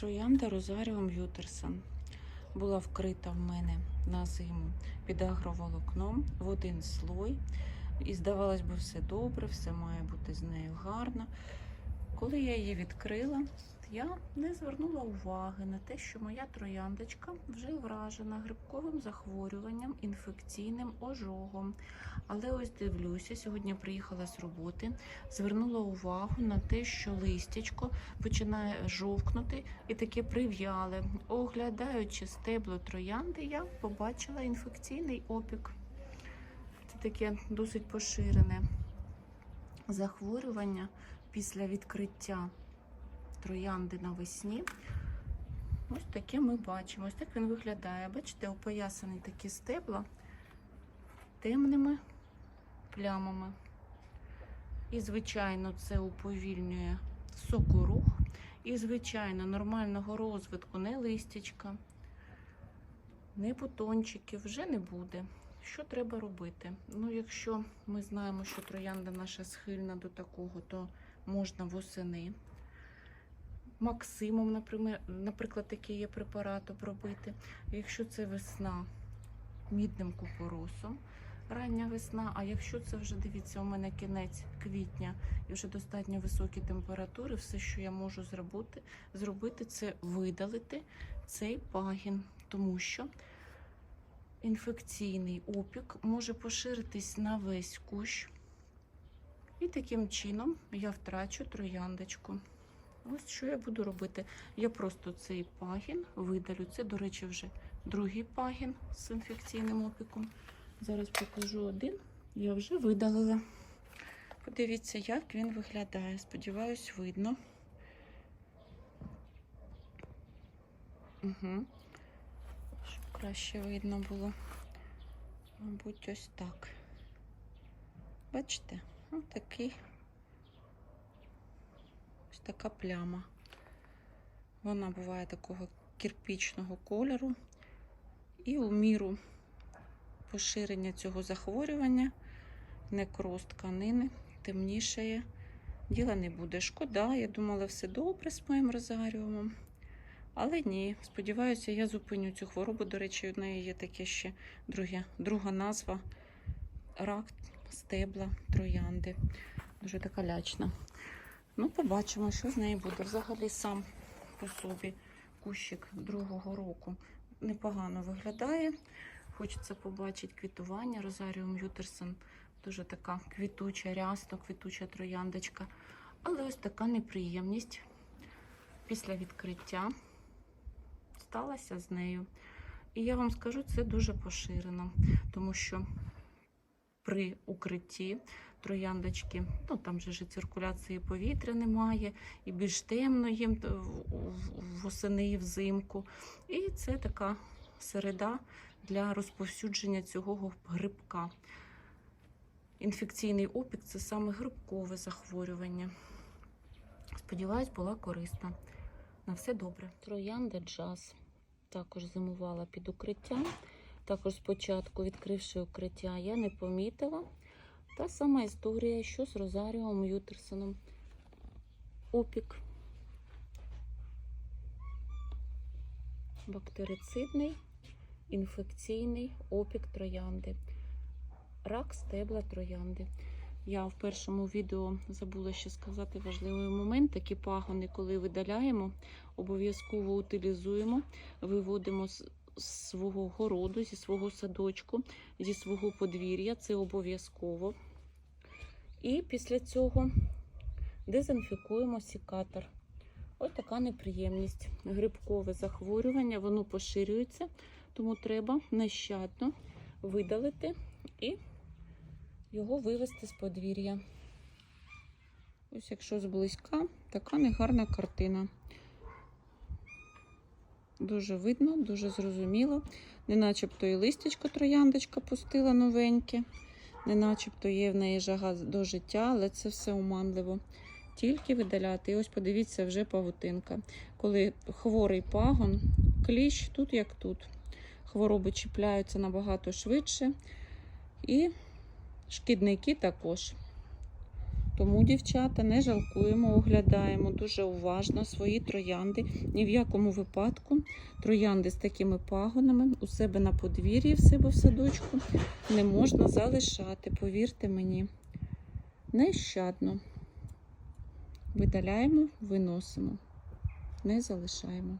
Троянда Розаріум Ютерса була вкрита в мене на зиму під агроволокном в один слой. І здавалось би, все добре, все має бути з нею гарно. Коли я її відкрила, я не звернула уваги на те, що моя трояндочка вже вражена грибковим захворюванням, інфекційним ожогом. Але ось дивлюся, сьогодні приїхала з роботи, звернула увагу на те, що листячко починає жовкнути і таке прив'яле. Оглядаючи стебло троянди, я побачила інфекційний опік. Це таке досить поширене захворювання після відкриття троянди навесні. Ось таке ми бачимо. Ось так він виглядає. Бачите, опоясані такі стебла темними плямами. І, звичайно, це уповільнює сокорух. І, звичайно, нормального розвитку не листячка, не бутончиків вже не буде. Що треба робити? Ну, якщо ми знаємо, що троянда наша схильна до такого, то можна восени. Наприклад, наприклад, такий є препарат обробити. Якщо це весна, мідним купоросом, рання весна. А якщо це вже дивіться, у мене кінець квітня і вже достатньо високі температури, все, що я можу зробити, зробити, це видалити цей пагін, тому що інфекційний опік може поширитись на весь кущ. І таким чином я втрачу трояндочку. Ось що я буду робити. Я просто цей пагін видалю. Це, до речі, вже другий пагін з інфекційним опіком. Зараз покажу один. Я вже видалила. Подивіться, як він виглядає. Сподіваюсь, видно. Угу. Щоб краще видно було. Мабуть, ось так. Бачите? Ось такий. Ось така пляма. Вона буває такого кирпічного кольору. І у міру поширення цього захворювання, некроз тканини, темнішає. Діла не буде. Шкода, я думала, все добре з моїм розаріумом. Але ні, сподіваюся, я зупиню цю хворобу. До речі, у неї є таке ще друге, друга назва рак стебла троянди. Дуже така лячна. Ну, побачимо, що з нею буде. Взагалі сам по собі кущик другого року непогано виглядає. Хочеться побачити квітування. Розаріум Ютерсон дуже така квітуча, рясно, квітуча трояндочка. Але ось така неприємність після відкриття сталася з нею. І я вам скажу, це дуже поширено, тому що при укритті трояндочки, ну там же ж циркуляції повітря немає, і більш темно їм восени і взимку. І це така середа для розповсюдження цього грибка. Інфекційний опік це саме грибкове захворювання. Сподіваюсь, була корисна. На все добре. Троянда джаз також зимувала під укриттям. Також спочатку, відкривши укриття, я не помітила. Та сама історія, що з Розаріумом Ютерсоном. Опік. Бактерицидний, інфекційний опік троянди. Рак стебла троянди. Я в першому відео забула ще сказати важливий момент. Такі пагони, коли видаляємо, обов'язково утилізуємо, виводимо з свого городу, зі свого садочку, зі свого подвір'я. Це обов'язково. І після цього дезінфікуємо сікатор. Ось така неприємність. Грибкове захворювання, воно поширюється, тому треба нещадно видалити і його вивести з подвір'я. Ось, якщо зблизька, така негарна картина. Дуже видно, дуже зрозуміло. Не начебто і листячко трояндочка пустила новеньке, не начебто є в неї жага до життя, але це все оманливо. Тільки видаляти. І ось подивіться, вже павутинка. Коли хворий пагон, кліщ тут як тут. Хвороби чіпляються набагато швидше. І шкідники також. Тому, дівчата, не жалкуємо, оглядаємо дуже уважно свої троянди. Ні в якому випадку троянди з такими пагонами у себе на подвір'ї, в себе в садочку не можна залишати, повірте мені. Нещадно. Видаляємо, виносимо, не залишаємо.